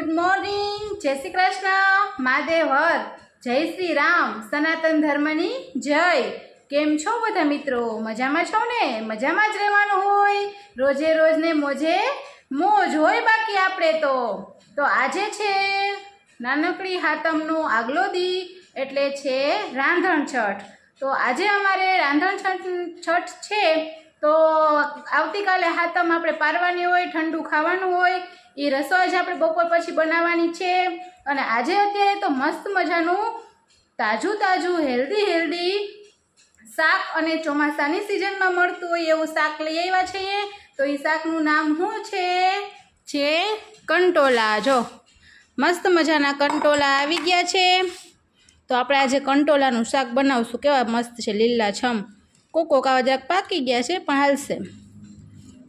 Good morning જય શ્રી કૃષ્ણ. મહાદેવ જય શ્રી રામ. સનાતન ધર્મની જય. કેમ છો બધા મિત્રો? મજામાં છો ને? મજામાં જ રહેવાનું હોય. રોજે રોજને મોજે મોજ હોય બાકી આપણે તો. તો આજે છે નાનકડી હાતમનું આગલો દી એટલે છે રાંધણ છઠ. તો આજે અમારે રાંધણ છઠ છઠ છે. તો આવતીકાલે હાતમ આપણે પારવાની હોય, ઠંડુ ખાવાનું હોય. એ રસોઈ જ આપણે બપોર પછી બનાવવાની છે. અને આજે અત્યારે તો મસ્ત મજાનું તાજું તાજું હેલ્ધી હેલ્ધી શાક અને ચોમાસાની સિઝનમાં મળતું હોય એવું શાક લઈ આવ્યા છીએ. તો એ શાકનું નામ શું છે? છે કંટોલા. જો, મસ્ત મજાના કંટોલા આવી ગયા છે. તો આપણે આજે કંટોલાનું શાક બનાવશું. કેવા મસ્ત છે લીલા છમ કોકો કાવા જરાક પાકી ગયા છે, પણ હાલશે.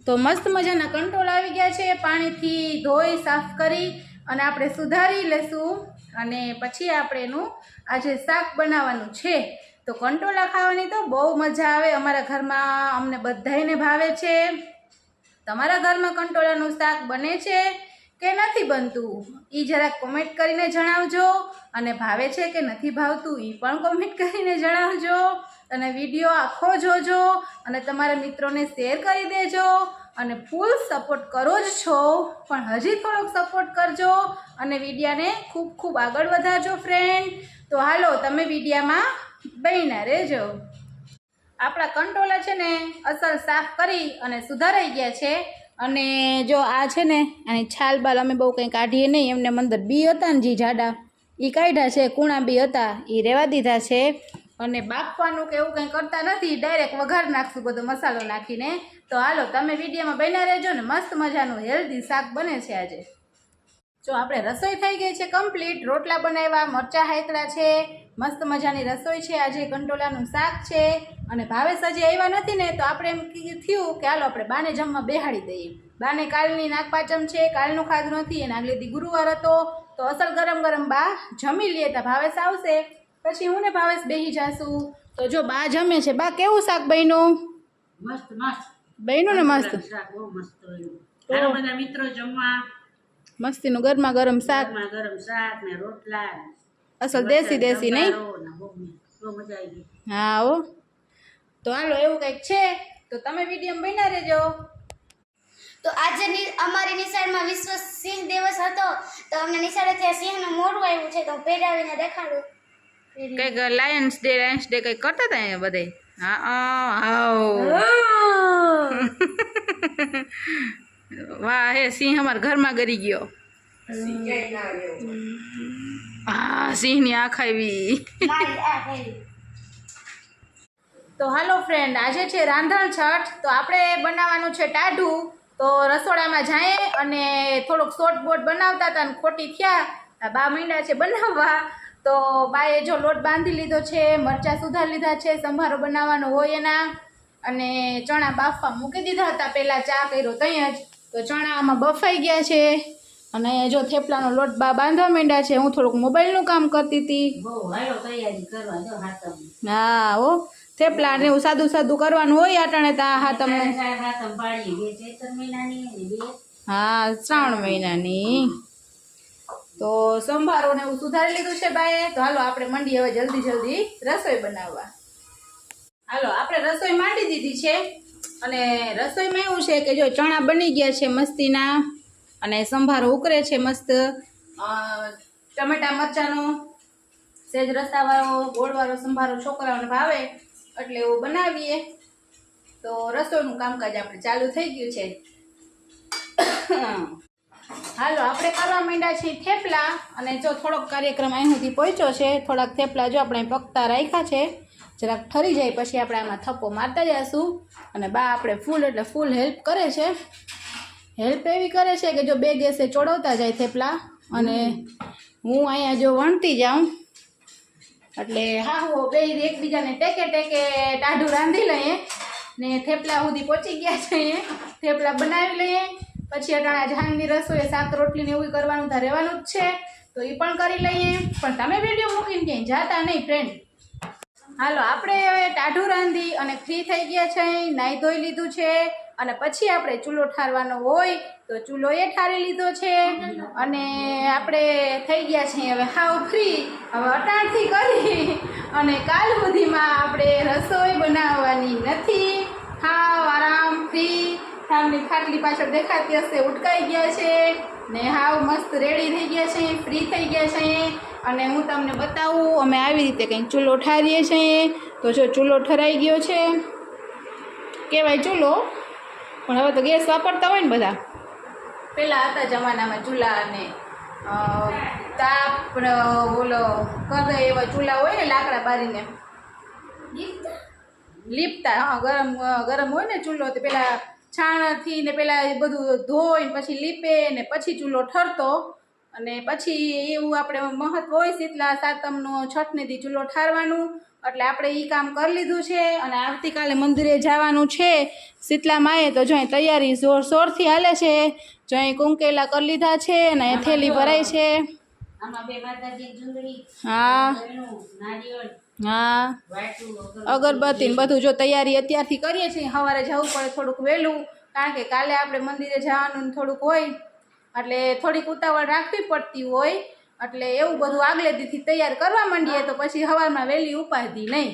તો મસ્ત મજાના કંટ્રોલ આવી ગયા છે. પાણીથી ધોઈ, સાફ કરી અને આપણે સુધારી લેશું. અને પછી આપણે એનું આજે શાક બનાવવાનું છે. તો કંટોલા ખાવાની તો બહુ મજા આવે. અમારા ઘરમાં અમને બધાને ભાવે છે. તમારા ઘરમાં કંટોળાનું શાક બને છે કે નથી બનતું? એ જરાક કોમેન્ટ કરીને જણાવજો. અને ભાવે છે કે નથી ભાવતું એ પણ કોમેન્ટ કરીને જણાવજો. અને વીડિયો આખો જોજો અને તમારા મિત્રોને શેર કરી દેજો અને ફૂલ સપોર્ટ કરો જ છો. પણ હજી થોડોક સપોર્ટ કરજો અને વિડીયાને ખૂબ ખૂબ આગળ વધારજો ફ્રેન્ડ તો હાલો, તમે વિડીયામાં બહીના રહેજો. આપણા કંટોલા છે ને અસલ સાફ કરી અને સુધારાઈ ગયા છે. અને જો આ છે ને, આની છાલ બાલ અમે બહુ કંઈ કાઢીએ નહીં. એમને અંદર બી હતા ને જી જાડા એ કાઢ્યા છે, કૂણા બી હતા. એ રહેવા દીધા છે. અને બાફવાનું કે એવું કંઈ કરતા નથી ડાયરેક્ટ વઘાર નાખશું બધો મસાલો નાખીને. તો હાલો, તમે વિડીયોમાં બન્યા રહેજો ને મસ્ત મજાનું હેલ્ધી શાક બને છે આજે. જો આપણે રસોઈ થઈ ગઈ છે કમ્પ્લીટ રોટલા બનાવ્યા, મરચાં હાંકડા છે, મસ્ત મજાની રસોઈ છે આજે, કંટોલાનું શાક છે, અને ભાવેશ હજી આવ્યા નથી ને, તો આપણે એમ થયું કે હાલો આપણે બાને જમવા બેહાડી દઈએ. બાને કાલની નાગપાચમ છે, કાલનું ખાધું નથી અને આગલે દી ગુરુવાર હતો, તો અસલ ગરમ ગરમ બા જમી લઈએ તો, ભાવેશ આવશે. પછી હું ને ભાવેશ બેહી જાશું. તો જો બા જમે છે. બા કેવું શાક બન્યું? મસ્ત મસ્ત. બન્યું ને મસ્ત? શાક બહુ મસ્ત રહ્યું હાલો બધા મિત્રો જમવા? મસ્તીનું ગરમા ગરમ શાક. ગરમા ગરમ શાક ને રોટલા. અસલ દેશી દેશી નહીં? હા હો. તો હાલો એવું કંઈક છે? તો તમે વીડિયો બન્યા રહેજો. તો આજે અમારી નિશાળમાં વિશ્વ સિંહ દિવસ હતો. તો અમને નિશાળે ત્યાં સિંહનું મોઢું આવ્યું છે તો હું પહેરાવીને દેખાડું. કંઈક લાયન્સ ડે લાયન્સ ડે કંઈક કરતા હતા અહીંયા બધે હા હાવ વાહ, હે, સિંહ અમારા ઘરમાં ગરી ગયો. હા, સિંહની આંખ આવી. તો હાલો ફ્રેન્ડ આજે છે રાંધણ છઠ. તો આપણે બનાવવાનું છે ટાઢું. તો રસોડામાં જાય અને થોડોક શોર્ટ બોટ બનાવતા હતા અને ખોટી થયા. બા મહિના છે બનાવવા. તો બાએ જો લોટ બાંધી લીધો છે મરચાં સુધારી લીધા છે સંભારો બનાવવાનો હોય એના અને ચણા બાફવા મૂકી દીધા હતા પહેલાં ચા કર્યો ત્યાં જ. તો ચણા આમાં બફાઈ ગયા છે અને જો થેપલાનો લોટ બા બાંધવા માંડ્યા છે હું થોડુંક મોબાઈલનું કામ કરતી હતી. હા હો થેપલા ને એવું સાદું સાદું કરવાનું હોય અટાણે તા હા તમને બે. હા શ્રાવણ મહિનાની. તો સંભારો ને એવું સુધારી લીધું છે બાએ. તો હાલો, આપણે મંડી હવે જલ્દી જલ્દી રસોઈ બનાવવા. હાલો, આપણે રસોઈ માંડી દીધી છે. અને રસોઈમાં એવું છે કે જો ચણા બની ગયા છે મસ્તીના, અને સંભારો ઉકળે છે મસ્ત. ટમેટા મરચાંનો સેજ રસાવાળો, ગોળવાળો સંભારો છોકરાઓને ભાવે એટલે એવું બનાવીએ. તો રસોઈનું કામકાજ આપણે ચાલુ થઈ ગયું છે. હાલો, આપણે કરવા માંડ્યા છીએ થેપલા અને જો થોડોક કાર્યક્રમ અહીં સુધી પહોંચ્યો છે, થોડાક થેપલા જો આપણે પકતા રાખ્યા છે, જરાક ઠરી જાય પછી આપણે આમાં થપ્પો મારતા જઈશું અને બા આપણે ફૂલ એટલે ફૂલ હેલ્પ કરે છે. હેલ્પ એવી કરે છે કે જો બે ગેસે ચોડવતા જાય થેપલા અને હું અહીંયા જો વણતી જાઉં, એટલે હા, હું બે એકબીજાને ટેકે ટેકે ટાઢું રાંધી લઈએ ને થેપલા સુધી પહોંચી ગયા છીએ થેપલા બનાવી લઈએ. પછી અટાણા જહાંગની રસોઈ શાક રોટલીને એવું કરવાનું તો રહેવાનું જ છે. તો એ પણ કરી લઈએ. પણ તમે વીડિયો મૂકીને ક્યાંય જાતા નહીં ફ્રેન્ડ હાલો, આપણે હવે ટાઢું રાંધી અને ફ્રી થઈ ગયા છે નાહી ધોઈ લીધું છે. અને પછી આપણે ચૂલો ઠારવાનો હોય, તો ચૂલો એ ઠારી લીધો છે. અને આપણે થઈ ગયા છીએ હવે હાવ ફ્રી હવે અટાણથી કરી અને કાલ સુધીમાં આપણે રસોઈ બનાવવાની નથી. હાવ આરામ ફ્રી સામની ખાટલી પાછળ દેખાતી હશે ઉટકાઈ ગયા છે ને હાવ મસ્ત રેડી થઈ ગયા છે ફ્રી થઈ ગયા છે. અને હું તમને બતાવું અમે આવી રીતે કંઈક ચૂલો ઠારીએ છીએ તો જો ચૂલો ઠરાઈ ગયો છે. કહેવાય ચૂલો પણ હવે તો ગેસ વાપરતા હોય ને બધા. પહેલાં હતા જમાનામાં ચૂલા અને તાપ ઓલો કરે એવા ચૂલા હોય ને લાકડા બારીને. લીપતા હા ગરમ ગરમ હોય ને ચૂલો તો પેલા છાણથી ને પેલા એ બધું ધોઈને પછી લીપે ને પછી ચૂલો ઠરતો. અને પછી એવું આપણે મહત્વ હોય શીતલા સાતમનો છઠને દી ચૂલો ઠારવાનું. એટલે આપણે એ કામ કરી લીધું છે અને આવતીકાલે મંદિરે જવાનું છે. શીતલા માએ તો જો તૈયારી જોર શોરથી હાલે છે. જો કુંકેલા કરી લીધા છે અને થેલી ભરાય છે. હા. હા. અગરબત્તી. બધું જો તૈયારી અત્યારથી કરીએ છીએ સવારે જવું પડે થોડુંક વહેલું કારણ કે કાલે આપણે મંદિરે જવાનું થોડુંક હોય એટલે થોડીક ઉતાવળ રાખવી પડતી હોય એટલે એવું બધું આગલે દીથી તૈયાર કરવા માંડીએ તો પછી સવારમાં વહેલી ઉપાધિ નહીં.